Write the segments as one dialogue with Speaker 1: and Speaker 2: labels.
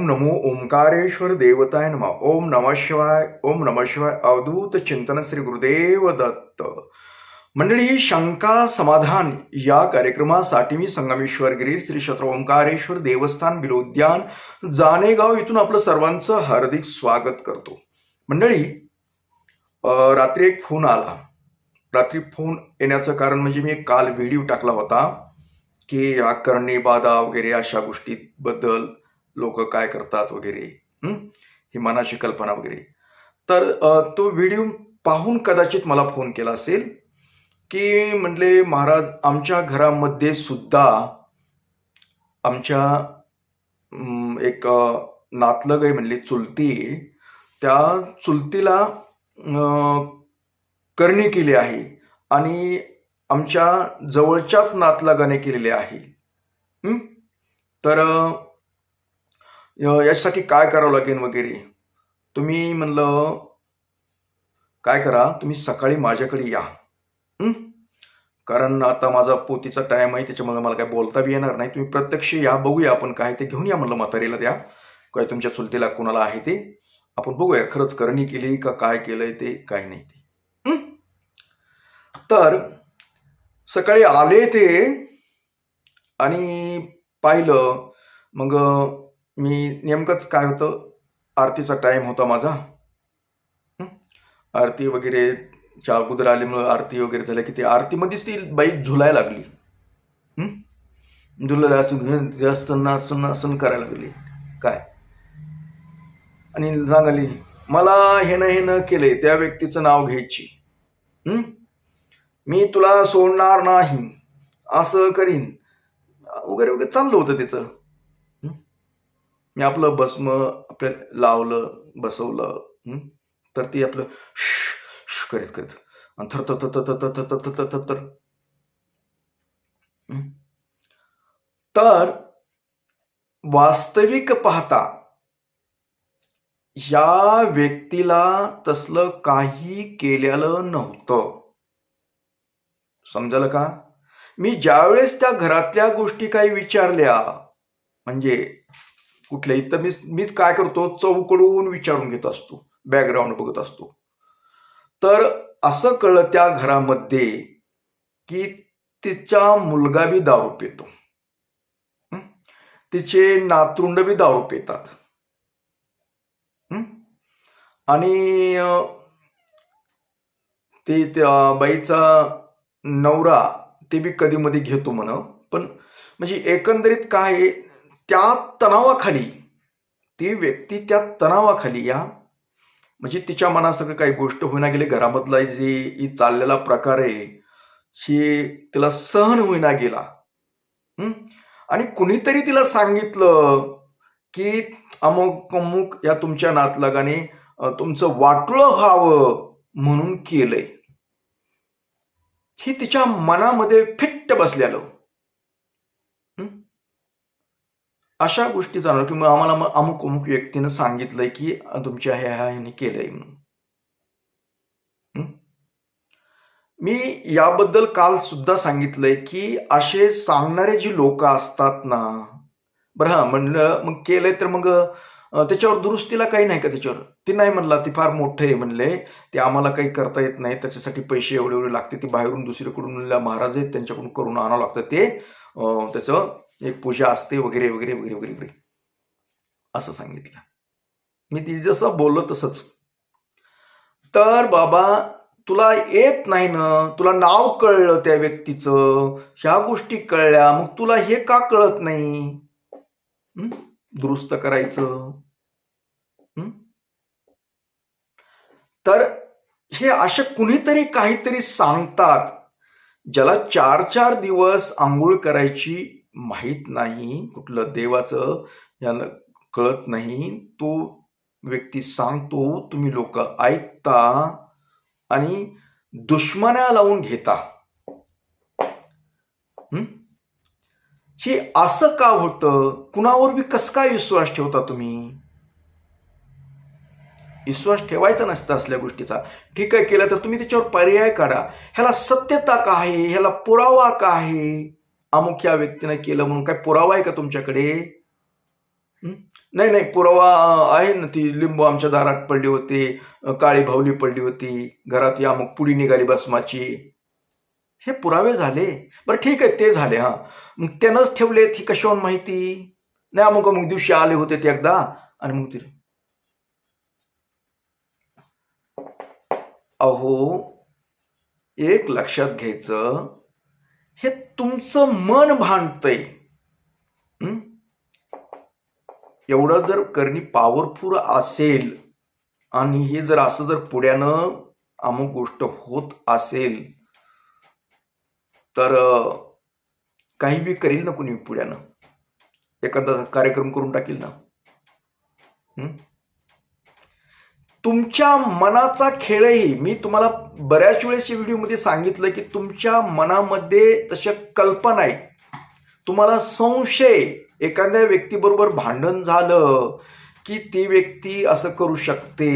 Speaker 1: ओम नमो ओंकारेश्वर देवताय नम। ओम नम शिवाय ओम नम शिवाय अवधूत चिंतन श्री गुरुदेव दत्त। मंडळी शंका समाधान या कार्यक्रमासाठी मी संगमेश्वर गिरी श्री क्षेत्र ओंकारेश्वर देवस्थान बिलोद्यान जानेगाव इथून आपलं सर्वांचं हार्दिक स्वागत करतो. मंडळी रात्री एक फोन आला. रात्री फोन येण्याचं कारण म्हणजे मी काल व्हिडिओ टाकला होता की या करणे बाधा वगैरे अशा गोष्टीबद्दल लोक काय करतात वगैरे ही? मनाची कल्पना वगैरे. तर तो व्हिडिओ पाहून कदाचित मला फोन केला असेल की म्हटले महाराज आमच्या घरामध्ये सुद्धा आमच्या एक नातलग आहे म्हणली चुलती त्या चुलतीला करणी केली आहे आणि आमच्या जवळच्याच नातलगाने केलेले आहे. तर याच्यासाठी यासाठी काय करावं लागेल वगैरे? तुम्ही म्हणलं काय करा तुम्ही सकाळी माझ्याकडे या. कारण आता माझा पोतीचा टाइम आहे त्याच्यामुळे मला काय बोलता बी येणार नाही. तुम्ही प्रत्यक्ष या बघूया आपण काय ते घेऊन या म्हणलं म्हातारीला द्या काय तुमच्या चुलतीला कोणाला आहे ते? आपण बघूया खरंच करणी केली का काय केलंय ते काय नाही ते. तर सकाळी आले ते आणि पाहिलं मग मी नेमकंच काय होतं? आरतीचा टाइम होता माझा. आरती वगैरे च्या अगोदर आल्यामुळं आरती वगैरे झाल्या की ती आरतीमध्येच ती बाई झुलायला लागली. झुलायला असून जास्त असताना असं करायला लागली. काय? आणि सांगाली मला हे न हे न केलंय त्या व्यक्तीचं नाव घ्यायची. मी तुला सोडणार नाही. असं करीन. वगैरे वगैरे चाललं होतं तिचं. मी आपलं भस्म आपल्या लावलं बसवलं तर ती आपलं करीत करीत. आणि थर थर थर थर थर थर थर थर थर. तर वास्तविक पाहता या व्यक्तीला तसलं काही केलेलं नव्हतं. समजलं का? मी ज्यावेळेस त्या घरातल्या गोष्टी काही विचारल्या म्हणजे कुठल्याही तर मी मीच काय करतो? चौकडून विचारून घेत असतो. बॅकग्राऊंड बघत असतो. तर असं कळलं त्या घरामध्ये की तिचा मुलगा बी दारू पितो. तिचे नातरुंड बी दारू पितात. आणि ते त्या बाईचा नवरा ते बी कधी मध्ये घेतो म्हण. पण म्हणजे एकंदरीत काय आहे, त्या तणावाखाली ती व्यक्ती त्या तणावाखाली या म्हणजे तिच्या मनासारखं काही गोष्ट होईना गेली घरामधला जे चाललेला प्रकार आहे ही तिला सहन होईना गेला. आणि कुणीतरी तिला सांगितलं की अमुक अमुक या तुमच्या नातलगाने तुमचं वाटलं व्हावं म्हणून केलंय. ही तिच्या मनामध्ये फिट्ट बसलेलं हं? अशा गोष्टी जाणवलं की मग आम्हाला मग अमुक अमुक व्यक्तीनं सांगितलंय की तुमच्या ह्या ह्या ह्याने केलंय म्हणून. मी याबद्दल काल सुद्धा सांगितलंय की असे सांगणारे जी लोक असतात ना बरं हा म्हणलं मग केलंय तर मग त्याच्यावर दुरुस्तीला काही नाही का त्याच्यावर? ती नाही म्हणला ती फार मोठं आहे म्हणले. ते आम्हाला काही करता येत नाही त्याच्यासाठी पैसे एवढे एवढे लागते ती बाहेरून दुसरीकडून महाराज आहेत त्यांच्याकडून करून आणावं लागतं ते. त्याचं एक पूजा असते वगैरे वगैरे वगैरे वगैरे वगैरे. असं सांगितलं. मी ती जसं बोललो तसंच. तर बाबा तुला येत नाही ना? तुला नाव कळलं त्या व्यक्तीचं? ह्या गोष्टी कळल्या मग तुला हे का कळत नाही? दुरुस्त करायचं. तर हे असे कुणीतरी काहीतरी सांगतात ज्याला चार चार दिवस आंघोळ करायची माहीत नाही कुठलं देवाचं याला कळत नाही तो व्यक्ती सांगतो तुम्ही लोक ऐकता आणि दुश्मना लावून घेता. हे असं का होतं? कुणावर बी कस काय विश्वास ठेवता तुम्ही? विश्वास ठेवायचा नसता असल्या गोष्टीचा. ठीक आहे केलं तर तुम्ही त्याच्यावर पर्याय काढा. ह्याला सत्यता का आहे? ह्याला पुरावा का आहे? अमुक या व्यक्तीने केलं म्हणून काय पुरावा आहे का तुमच्याकडे? नाही नाही पुरावा आहे ना ती लिंबू आमच्या दारात पडली होती काळी भावली पडली होती घरात या मग पुडी निघाली भस्माची. हे पुरावे झाले? बरं ठीक आहे ते झाले हा. मग त्यानंच ठेवले ही कशावर माहिती? नाही अमुक अमुक दिवशी आले होते ते एकदा आणि मग ते अहो एक लक्षात घ्यायचं हे तुमचं मन भांडतंय. एवढं जर करणी पॉवरफुल असेल आणि हे जर असं जर पुढ्यानं अमुक गोष्ट होत असेल तर काही बी करील ना कुणी पुढ्यानं? एखादा कार्यक्रम करून टाकील ना? तुमच्या मनाचा खेळही मी तुम्हाला बऱ्याच वेळेस व्हिडिओमध्ये सांगितलं की तुमच्या मनामध्ये तशा कल्पना आहेत. तुम्हाला संशय एखाद्या व्यक्तीबरोबर भांडण झालं की ती व्यक्ती असं करू शकते.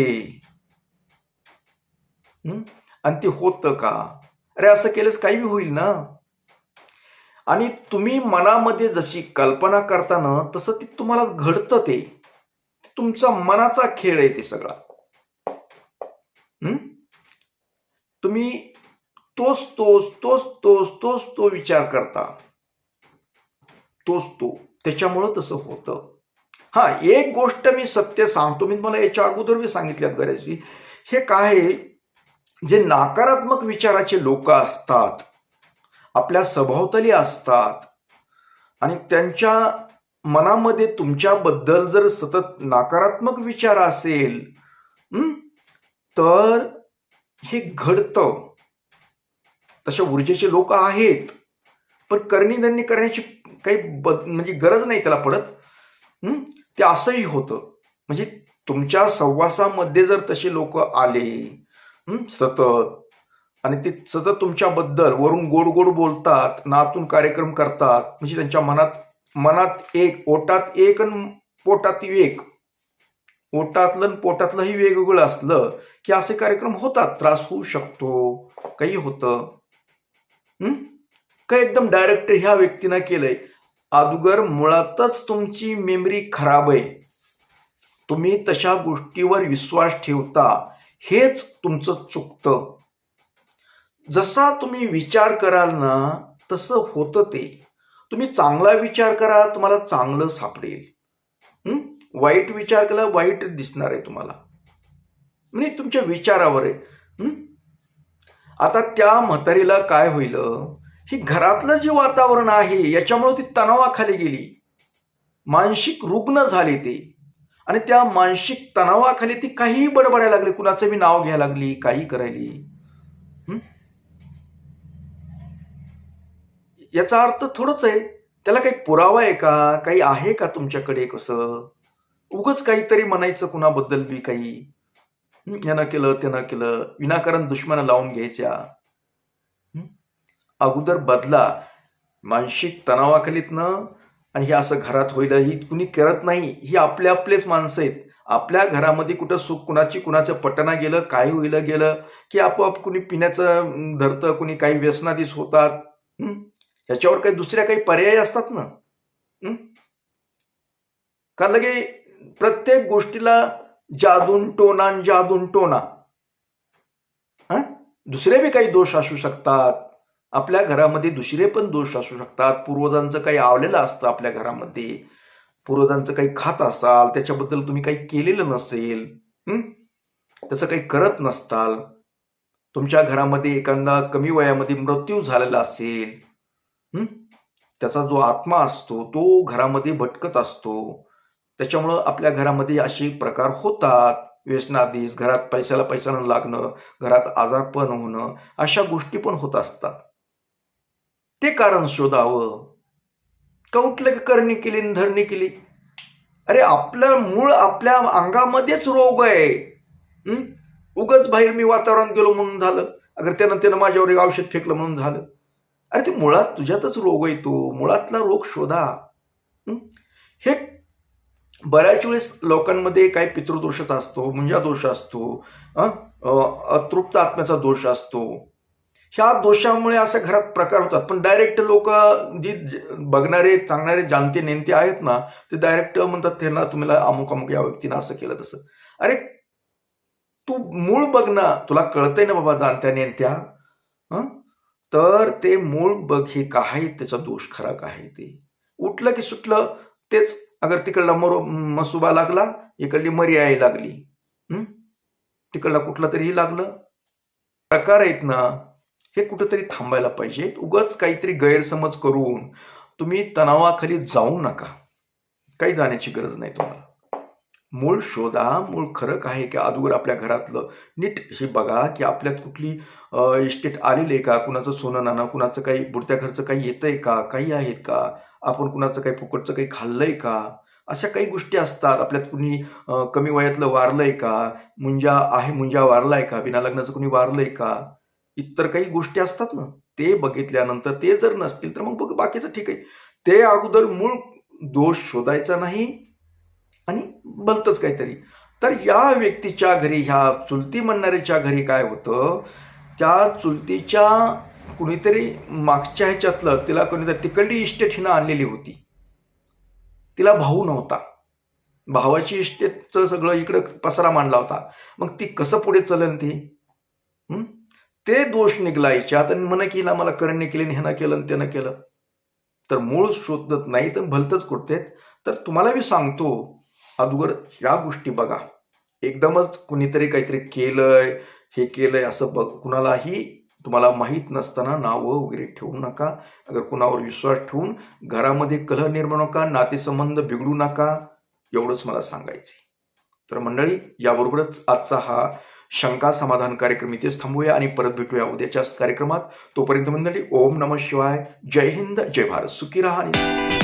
Speaker 1: आणि ते होतं का? अरे असं केलंच काही होईल ना? आणि तुम्ही मनामध्ये जशी कल्पना करताना तसं ते तुम्हाला घडतं ते तुमचा मनाचा खेळ आहे ते सगळा हं? तुम्ही तोच तोच तोच तोच तोच तो विचार करता. तोच तो. त्याच्यामुळं तसं होतं. हा एक गोष्ट मी सत्य सांगतो. मी तुम्हाला याच्या अगोदर मी सांगितल्यात बऱ्याचशी. हे काय जे नकारात्मक विचाराचे लोक असतात आपल्या सभोवताली असतात आणि त्यांच्या मनामध्ये तुमच्याबद्दल जर सतत नकारात्मक विचार असेल तर हे घडतं. तशा ऊर्जेचे लोक आहेत. पण करणी धरणी करण्याची काही बद म्हणजे गरज नाही त्याला पडत. ते असंही होतं. म्हणजे तुमच्या सहवासामध्ये जर तसे लोक आले सतत. आणि ते सतत तुमच्याबद्दल वरून गोड गोड बोलतात नातून कार्यक्रम करतात. म्हणजे त्यांच्या मनात मनात एक ओटात एक आणि पोटात एक. ओटातलं आणि पोटातलंही वेगवेगळं असलं की असे कार्यक्रम होतात त्रास होऊ शकतो. काही होतं. काय एकदम डायरेक्ट ह्या व्यक्तीनं केलंय? अदुगर मुळातच तुमची मेमरी खराब आहे. तुम्ही तशा गोष्टीवर विश्वास ठेवता हेच तुमचं चुकतं. जसा तुम्ही विचार कराल ना तसं होतं ते. तुम्ही चांगला विचार करा तुम्हाला चांगलं सापडेल. हम्म वाईट विचार केला वाईट दिसणार आहे तुम्हाला. म्हणजे तुमच्या विचारावर आहे. आता त्या म्हातारीला काय होईल? ही घरातलं जे वातावरण आहे याच्यामुळे ती तणावाखाली गेली. मानसिक रुग्ण झाली ती. आणि त्या मानसिक तणावाखाली ती काहीही बडबडायला लागली. कुणाचं मी नाव घ्यायला लागली काही करायली. याचा अर्थ थोडंच आहे. त्याला काही पुरावा आहे का? काही आहे का तुमच्याकडे कसं? उगच काहीतरी म्हणायचं कुणाबद्दल बी काही. यानं केलं त्यानं केलं. विनाकारण दुश्मन लावून घ्यायच्या. अगोदर बदला. मानसिक तणावाखालीतनं आणि हे असं घरात होईल ही कुणी करत नाही. ही आपले आपलेच माणसं आहेत. आपल्या घरामध्ये कुठं सुख कुणाची कुणाचं पटना गेलं काय होईल गेलं की आपोआप कुणी पिण्याचं धरतं कुणी काही व्यसनाधीश होतात. ह्याच्यावर काही दुसऱ्या काही पर्याय असतात ना? का लगे प्रत्येक गोष्टीला जादून टोना जादून टोना. दुसरे बी काही दोष असू शकतात. आपल्या घरामध्ये दुसरे पण दोष असू शकतात. पूर्वजांचं काही आवलेलं असतं आपल्या घरामध्ये. पूर्वजांचं काही खात असाल त्याच्याबद्दल तुम्ही काही केलेलं नसेल त्याचं काही करत नसताल. तुमच्या घरामध्ये एखादा कमी वयामध्ये मृत्यू झालेला असेल त्याचा जो आत्मा असतो तो घरामध्ये भटकत असतो. त्याच्यामुळं आपल्या घरामध्ये असे प्रकार होतात. व्यसनाधीस घरात पैशाला पैसा न लागणं घरात आजारपण होणं अशा गोष्टी पण होत असतात. ते कारण शोधावं. कौटलं करणी केली न धरणी केली. अरे आपलं मूळ आपल्या अंगामध्येच रोग आहे. उगच बाहेर मी वातावरण गेलो म्हणून झालं. अगर त्यानं त्यानं माझ्यावर एक औषध फेकलं म्हणून झालं. अरे ते मुळात तुझ्यातच रोग आहे तो. मुळातला रोग शोधा. हे बऱ्याच वेळेस लोकांमध्ये काही पितृदोषच असतो मुंजा दोष असतो अतृप्त आत्म्याचा दोष असतो. ह्या दोषामुळे असे घरात प्रकार होतात. पण डायरेक्ट लोक जी बघणारे सांगणारे जाणते नेमते आहेत ना ते डायरेक्ट म्हणतात त्यांना तुम्हाला अमुक अमुक या व्यक्तीनं असं केलं तसं. अरे तू मूळ बघ ना तुला कळतंय ना बाबा जाणत्या नेमत्या तर ते मूळ बघ हे काय त्याचा दोष खरा काय आहे ते? उठलं की सुटलं तेच अगर तिकडला मरो मसुबा लागला इकडली मरी लागली. तिकडला कुठला तरीही लागलं. प्रकार आहेत ना हे कुठंतरी थांबायला पाहिजे उगाच काहीतरी गैरसमज करून तुम्ही तणावाखाली जाऊ नका. काही जाण्याची गरज नाही तुम्हाला. मूळ शोधा मूळ खरं काय आहे की अदूर आपल्या घरातलं नीट हे बघा की आपल्यात कुठली इस्टेट आलेली आहे का? कुणाचं सोनं नाणं कुणाचं काही बुडत्या घरचं काही येतंय का? काही आहेत का? आपण कुणाचं काही फुकटचं काही खाल्लंय का? अशा काही गोष्टी असतात. आपल्यात कुणी कमी वयातलं वारलंय का? मुंजा आहे मुंजा वारलाय का? बिना लग्नाचं कुणी वारलंय का? इतर काही गोष्टी असतात ना. ते बघितल्यानंतर ते जर नसतील तर मग बघ बाकीचं ठीक आहे. ते अगोदर मूळ दोष शोधायचा नाही आणि बलतच काहीतरी. तर या व्यक्तीच्या घरी ह्या चुलती म्हणणाऱ्याच्या घरी काय होतं? त्या चुलतीच्या कुणीतरी मागच्या ह्याच्यातलं तिला कोणीतरी तिकडली इस्टेट हिनं आणलेली होती. तिला भाऊ नव्हता. भावाची इस्टेटचं सगळं इकडं पसरा मांडला होता. मग ती कसं पुढे चलन ती? ते दोष निघला याच्यात आणि मन की हिला मला करणे केले आणि ह्यानं केलं आणि त्यानं केलं. तर मूळ शोधत नाही तर भलतंच कुठतेत तर तुम्हाला मी सांगतो अगोदर ह्या गोष्टी बघा. एकदमच कुणीतरी काहीतरी केलंय हे केलंय असं बघ. कुणालाही तुम्हाला माहीत नसताना नावं वगैरे ठेवू नका. अगर कुणावर विश्वास ठेवून घरामध्ये कलह निर्माण नका नातेसंबंध बिघडू नका एवढंच मला सांगायचे तर मंडळी याबरोबरच आजचा हा शंका समाधान कार्यक्रम इथेच थांबूया आणि परत भेटूया उद्याच्याच कार्यक्रमात. तोपर्यंत मंडळी ओम नम शिवाय. जय हिंद जय भारत. सुखी राहा आणि